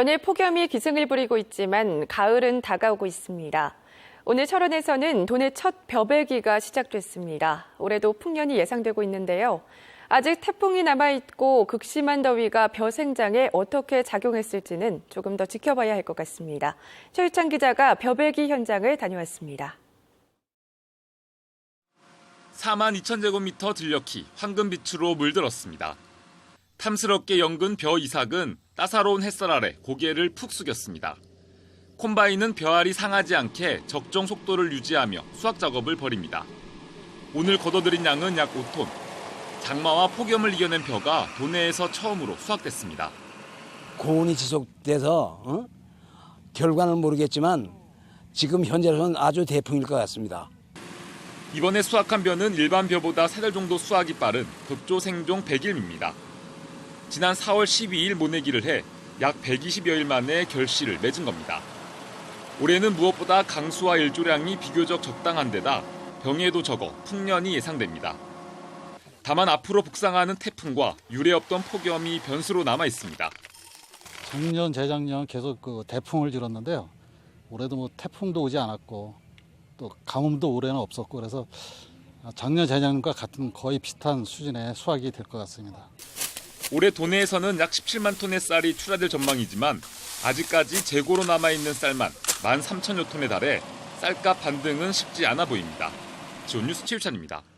연일 폭염이 기승을 부리고 있지만 가을은 다가오고 있습니다. 오늘 철원에서는 도내 첫 벼베기가 시작됐습니다. 올해도 풍년이 예상되고 있는데요. 아직 태풍이 남아있고 극심한 더위가 벼 생장에 어떻게 작용했을지는 조금 더 지켜봐야 할 것 같습니다. 최유찬 기자가 벼베기 현장을 다녀왔습니다. 4만 2천 제곱미터 들녘이 황금빛으로 물들었습니다. 탐스럽게 연근 벼 이삭은 따사로운 햇살 아래 고개를 푹 숙였습니다. 콤바인은 벼알이 상하지 않게 적정 속도를 유지하며 수확 작업을 벌입니다. 오늘 걷어들인 양은 약 5톤. 장마와 폭염을 이겨낸 벼가 도내에서 처음으로 수확됐습니다. 고온이 지속돼서 어? 결과는 모르겠지만 지금 현재로서는 아주 대풍일 것 같습니다. 이번에 수확한 벼는 일반 벼보다 세달 정도 수확이 빠른 극조 생종 100일입니다. 지난 4월 12일 모내기를 해 약 120여일 만에 결실을 맺은 겁니다. 올해는 무엇보다 강수와 일조량이 비교적 적당한 데다 병해도 적어 풍년이 예상됩니다. 다만 앞으로 북상하는 태풍과 유례 없던 폭염이 변수로 남아 있습니다. 작년, 재작년 계속 그 대풍을 질렀는데요. 올해도 뭐 태풍도 오지 않았고 또 가뭄도 올해는 없었고 그래서 작년, 재작년과 같은 거의 비슷한 수준의 수확이 될 것 같습니다. 올해 도내에서는 약 17만 톤의 쌀이 출하될 전망이지만 아직까지 재고로 남아있는 쌀만 1만 3천여 톤에 달해 쌀값 반등은 쉽지 않아 보입니다. 지온 뉴스 최유찬입니다.